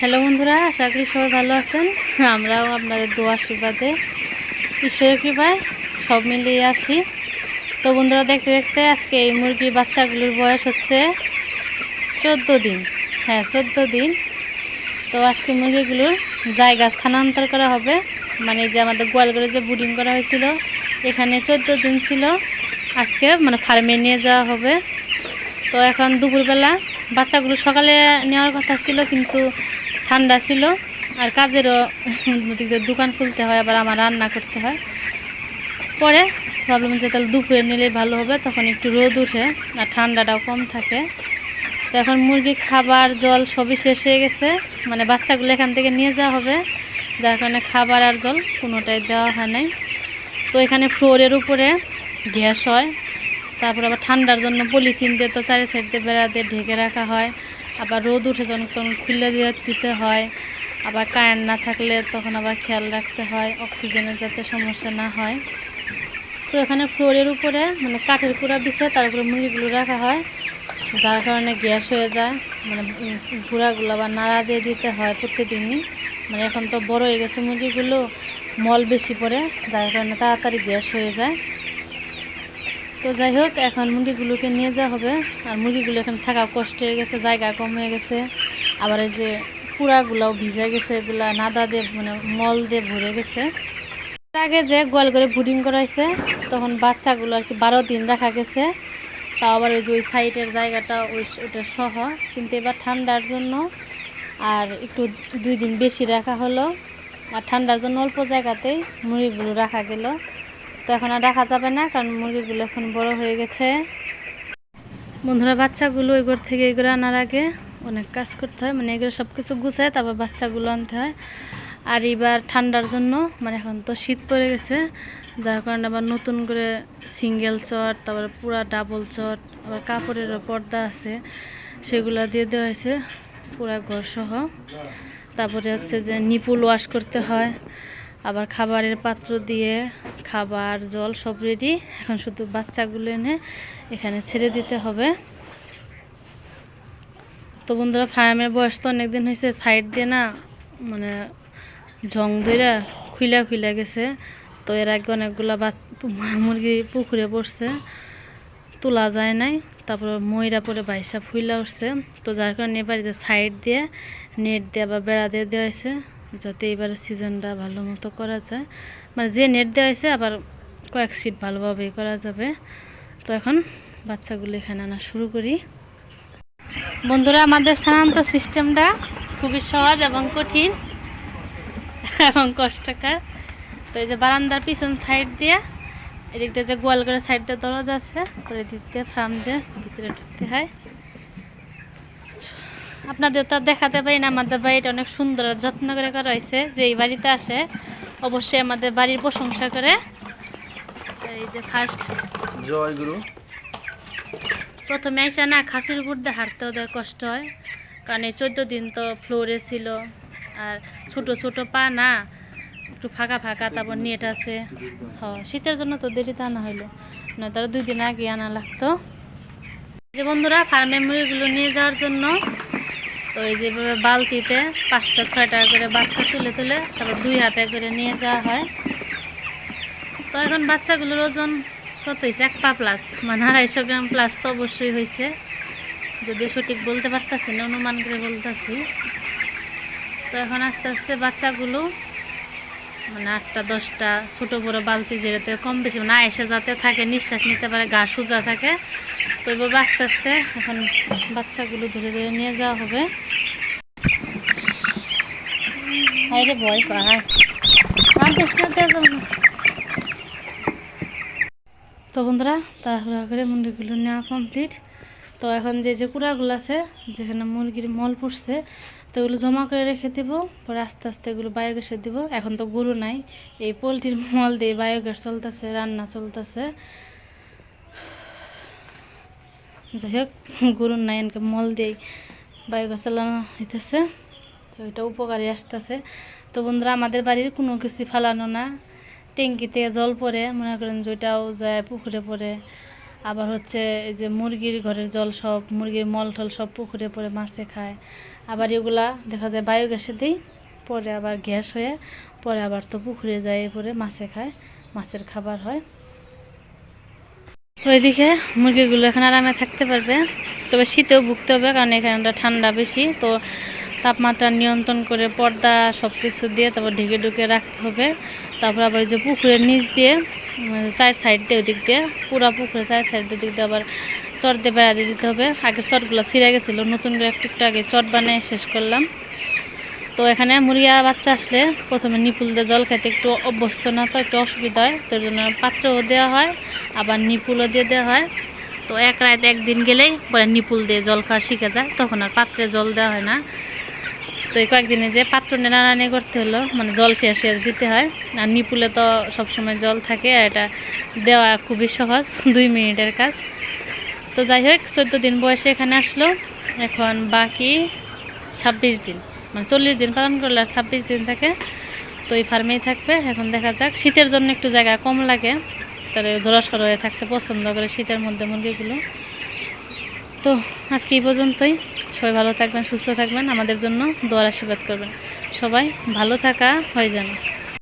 Hello বন্ধুরা, আশা করি সবাই ভালো আছেন। আমরাও আপনাদের দোয়া আশীর্বাদে। ঈশ্বরের কৃপায় সব মিলিয়ে আছি। তো বন্ধুরা, দেখতে দেখতে আজকে এই মুরগির বাচ্চাগুলোর বয়স হচ্ছে চোদ্দ দিন। হ্যাঁ চোদ্দ দিন। তো আজকে মুরগিগুলোর জায়গা স্থানান্তর করা হবে। মানে যে আমাদের গোয়ালঘরে যে বুডিং করা হয়েছিল, এখানে চোদ্দ দিন ছিল। আজকে মানে ফার্মে নিয়ে যাওয়া হবে। তো এখন দুপুরবেলা বাচ্চাগুলো সকালে নেওয়ার কথা ছিল, কিন্তু ঠান্ডা ছিল, আর কাজেরও দোকান খুলতে হয়, আবার আমার রান্না করতে হয়। পরে ভাবলাম যে তাহলে দুপুরে নিলে ভালো হবে, তখন একটু রোদ উঠে আর ঠান্ডাটাও কম থাকে। তো এখন মুরগির খাবার, জল সবই শেষ হয়ে গেছে মানে বাচ্চাগুলো এখান থেকে নিয়ে যাওয়া হবে। যার কারণে খাবার আর জল কোনোটাই দেওয়া হয় নাই। তো এখানে ফ্লোরের উপরে গ্যাস হয়, তারপর আবার ঠান্ডার জন্য পলিথিন দিয়ে তো চারি সাইড দিয়ে বেড়া দিয়ে ঢেকে রাখা হয়। আবার রোদ উঠে যখন তখন খুলে দিয়ে দিতে হয়, আবার কারেন্ট না থাকলে তখন আবার খেয়াল রাখতে হয় অক্সিজেনের যাতে সমস্যা না হয়। তো এখানে ফ্লোরের উপরে মানে কাঠের কুড়া বিছে, তার উপরে মুরগিগুলো রাখা হয়, যার কারণে গ্যাস হয়ে যায় মানে গুঁড়াগুলো আবার নাড়া দিয়ে দিতে হয় প্রতিদিনই। মানে এখন তো বড় হয়ে গেছে মুরগিগুলো, মল বেশি পড়ে, যার কারণে তাড়াতাড়ি গ্যাস হয়ে যায়। তো যাই হোক, এখন মুরগিগুলোকে নিয়ে যাওয়া হবে। আর মুরগিগুলো এখন থাকা কষ্ট হয়ে গেছে, জায়গা কম হয়ে গেছে। আবার এই যে কুড়াগুলাও ভিজে গেছে, এগুলা নাদা দিয়ে মানে মল দিয়ে ভরে গেছে। আগে যে গোয়াল করে বুডিং করাইছে, তখন বাচ্চাগুলো আর কি বারো দিন রাখা গেছে। তাও আবার ওই যে ওই সাইডের জায়গাটা, ওই ওটা সহ। কিন্তু এবার ঠান্ডার জন্য আর একটু দুই দিন বেশি রাখা হলো। আর ঠান্ডার জন্য অল্প জায়গাতেই মুরগিগুলো রাখা গেল। তো এখন আর রাখা যাবে না, কারণ মুরগিগুলো এখন বড় হয়ে গেছে। বন্ধুরা, বাচ্চাগুলো ঘর থেকে এগুলো আনার আগে অনেক কাজ করতে হয়। মানে এগুলো সব কিছু গুছায় তারপর বাচ্চাগুলো আনতে হয়। আর এবার ঠান্ডার জন্য মানে এখন তো শীত পড়ে গেছে, যার কারণে আবার নতুন করে সিঙ্গেল চট, তারপরে পুরা ডাবল চট, আবার কাপড়েরও পর্দা আছে, সেগুলো দিয়ে দেওয়া হয়েছে, পুরা ঘর সহ তারপরে হচ্ছে যে নিপুল ওয়াশ করতে হয়, আবার খাবারের পাত্র দিয়ে খাবার, জল সব রেডি এখন শুধু বাচ্চাগুলো এনে এখানে ছেড়ে দিতে হবে। তো বন্ধুরা, ফার্মের বয়স তো অনেকদিন হয়েছে সাইড দিয়ে না মানে জং দইরা খুইলা খুইলা গেছে। তো এর আগে অনেকগুলা মুরগি পুকুরে পড়ছে, তোলা যায় নাই। তারপরে ময়রা পরে বাইসা ফুইলা উঠছে। তো যার কারণে এবারে সাইড দিয়ে, নেট দিয়ে বা বেড়া দিয়ে দেওয়া হয়েছে। যাতে এবারে সিজনটা ভালো মতো করা যায়। মানে যে নেট দেওয়া হয়েছে, আবার কয়েক সিট ভালোভাবে করা যাবে। তো এখন বাচ্চাগুলো এখানে আনা শুরু করি। বন্ধুরা, আমাদের স্থানান্তর সিস্টেমটা খুবই সহজ এবং কঠিন এবং কষ্টকর। তো এই যে বারান্দার পিছন সাইড দিয়ে, এদিক দিয়ে যে গোয়ালঘরের সাইড দিয়ে দরজা আছে করে দিতে ফার্ম দিয়ে ভিতরে ঢুকতে হয়। আপনাদের তো দেখাতে পারি না আমাদের বাড়িটা অনেক সুন্দর যত্ন করে করা হয়েছে যে এই বাড়িতে আসে অবশ্যই আমাদের বাড়ির প্রশংসা করে। এই যে ফার্স্ট জয় গুরু। প্রথমে এসে না খাসির উপর দিয়ে হাঁটতে ওদের কষ্ট হয় কারণ এই চোদ্দ দিন তো ফ্লোরে ছিল আর ছোট ছোট পা না একটু ফাঁকা ফাঁকা তারপর নেট আছে। হ শীতের জন্য তো দেরিতে আনা হইল না তারা দুই দিন আগে আনা লাগতো। যে বন্ধুরা ফার্মে মুরগিগুলো নিয়ে যাওয়ার জন্য তো এই যেভাবে বালতিতে পাঁচটা, ছয়টা করে বাচ্চা তুলে তুলে তারপর দুই হাতে করে নিয়ে যাওয়া হয়। তো এখন বাচ্চাগুলোর ওজন কত হয়েছে এক পা প্লাস মানে আড়াইশো গ্রাম প্লাস তো অবশ্যই হয়েছে যদিও সঠিক বলতে পারতাছি না, অনুমান করে বলতেছি। তো এখন আস্তে আস্তে বাচ্চাগুলো মানে আটটা, দশটা, ছোট বড় বালতি যেটাতে কম বেশি মানে এসে যাতে থাকে, নিঃশ্বাস নিতে পারে, গা সোজা থাকে। তো এইভাবে আস্তে আস্তে এখন বাচ্চাগুলো ধরে ধরে নিয়ে যাওয়া হবে। হাই রে ভয় পাহাড় তো বন্ধুরা তাড়াহুড়া করে মুরগিগুলো নেওয়া কমপ্লিট তো এখন যে যে কুড়াগুলো আছে, যেখানে মুরগির মল পড়ছে তো ওগুলো জমা করে রেখে দেবো, পরে আস্তে আস্তে এগুলো বায়োগ্যাসে দিব। এখন তো গরু নাই, এই পোলট্রির মল দিয়ে বায়োগ্যাস চলতেছে, রান্না চলতেছে। যাই হোক গরুর নাই, এনকে মল দিয়েই বায়োগ্যাস চালানো হইতেছে। তো এটা উপকারী আসতেছে। তো বন্ধুরা, আমাদের বাড়ির কোনো কিছু ফালানো না। ট্যাঙ্কিতে জল পড়ে, মনে করেন যেটাও যায় পুকুরে পড়ে। আবার হচ্ছে এই যে মুরগির ঘরের জল সব, মুরগির মল টল সব পুকুরে পড়ে মাছে খায়। আবার এগুলা দেখা যায় বায়োগ্যাসে দিই, পরে আবার গ্যাস হয়ে, পরে আবার তো পুকুরে যায় পরে মাছে খায়, মাছের খাবার হয়। তো এদিকে মুরগিগুলো এখন আরামে থাকতে পারবে, তবে শীতেও ভুগতে হবে কারণ এখানটা ঠান্ডা বেশি, তো তাপমাত্রা নিয়ন্ত্রণ করে পর্দা সব কিছু দিয়ে তারপর ঢেকে ঢুকে রাখতে হবে। তারপর আবার যে পুকুরের নিচ দিয়ে উম, চার সাইড দিয়ে ওদিক দিয়ে পুরা পুকুরের চার সাইড দিয়ে ওদিক দিয়ে আবার চট দিয়ে বেড়া দিয়ে দিতে হবে। আগে চটগুলো ছিঁড়ে গেছিল নতুন করে একটু একটু আগে চট বানিয়ে শেষ করলাম। তো এখানে মুরগিয়া বাচ্চা আসলে প্রথমে নিপুল দিয়ে জল খেতে একটু অভ্যস্ত না তো একটু অসুবিধা হয় তো জন্য পাত্রও দেওয়া হয় আবার নিপুলও দিয়ে দেওয়া হয়। তো এক রাত একদিন গেলেই পরে নিপুল দিয়ে জল খাওয়া শিখে যায় তখন আর পাত্রে জল দেওয়া হয় না। তো এই কয়েকদিনে যে পাত্র নাড়ানি করতে হলো মানে জল শেষ শেষ দিতে হয়। আর নিপুলে তো সবসময় জল থাকে, আর এটা দেওয়া খুবই সহজ, দুই মিনিটের কাজ। তো যাই হোক, চোদ্দ দিন বয়সে এখানে আসলো। এখন বাকি ছাব্বিশ দিন মানে চল্লিশ দিন পালন করলে আর ছাব্বিশ দিন থাকে। তো এই ফার্মেই থাকবে। এখন দেখা যাক, শীতের জন্য একটু জায়গা কম লাগে। তাহলে জোড়াসড় হয়ে থাকতে পছন্দ করে শীতের মধ্যে মুরগিগুলো। তো আজকে এই পর্যন্তই। সবাই ভালো থাকবেন, সুস্থ থাকবেন। আমাদের জন্য দোয়ার আশীর্বাদ করবেন। সবাই ভালো থাকা, হয়ে যান।